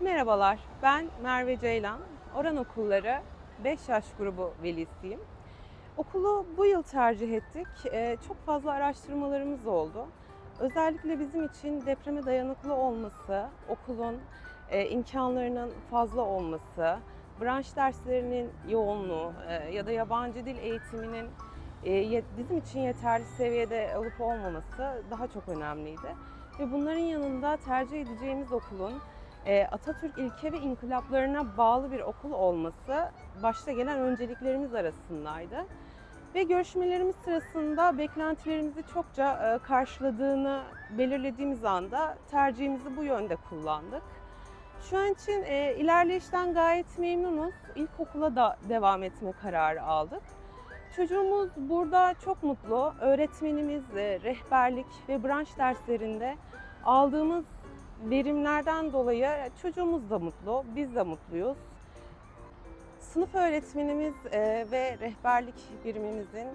Merhabalar, ben Merve Ceylan. Oran Okulları 5 yaş grubu velisiyim. Okulu bu yıl tercih ettik. Ee, Çok fazla araştırmalarımız oldu. Özellikle bizim için depreme dayanıklı olması, okulun e, imkanlarının fazla olması, branş derslerinin yoğunluğu e, ya da yabancı dil eğitiminin e, bizim için yeterli seviyede olup olmaması daha çok önemliydi. Ve bunların yanında tercih edeceğimiz okulun Atatürk ilke ve inkılaplarına bağlı bir okul olması başta gelen önceliklerimiz arasındaydı. Ve görüşmelerimiz sırasında beklentilerimizi çokça e, karşıladığını belirlediğimiz anda tercihimizi bu yönde kullandık. Şu an için e, ilerleyişten gayet memnunuz. İlkokula da devam etme kararı aldık. Çocuğumuz burada çok mutlu. Öğretmenimiz, e, rehberlik ve branş derslerinde aldığımız verimlerden dolayı çocuğumuz da mutlu, biz de mutluyuz. Sınıf öğretmenimiz e, ve rehberlik birimimizin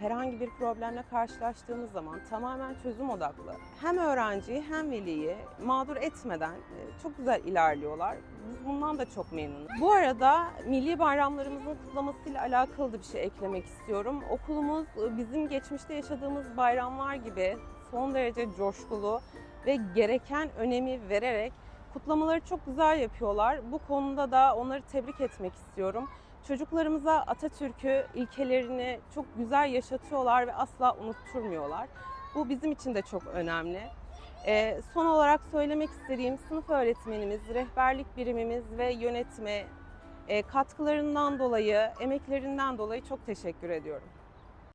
herhangi bir problemle karşılaştığımız zaman tamamen çözüm odaklı. Hem öğrenciyi hem veliyi mağdur etmeden e, çok güzel ilerliyorlar. Biz bundan da çok memnunuz. Bu arada milli bayramlarımızın kutlamasıyla alakalı da bir şey eklemek istiyorum. Okulumuz e, bizim geçmişte yaşadığımız bayramlar gibi son derece coşkulu ve gereken önemi vererek kutlamaları çok güzel yapıyorlar. Bu konuda da onları tebrik etmek istiyorum. Çocuklarımıza Atatürk'ü, ilkelerini çok güzel yaşatıyorlar ve asla unutturmuyorlar. Bu bizim için de çok önemli. Ee, son olarak söylemek istediğim sınıf öğretmenimiz, rehberlik birimimiz ve yönetime e, katkılarından dolayı, emeklerinden dolayı çok teşekkür ediyorum.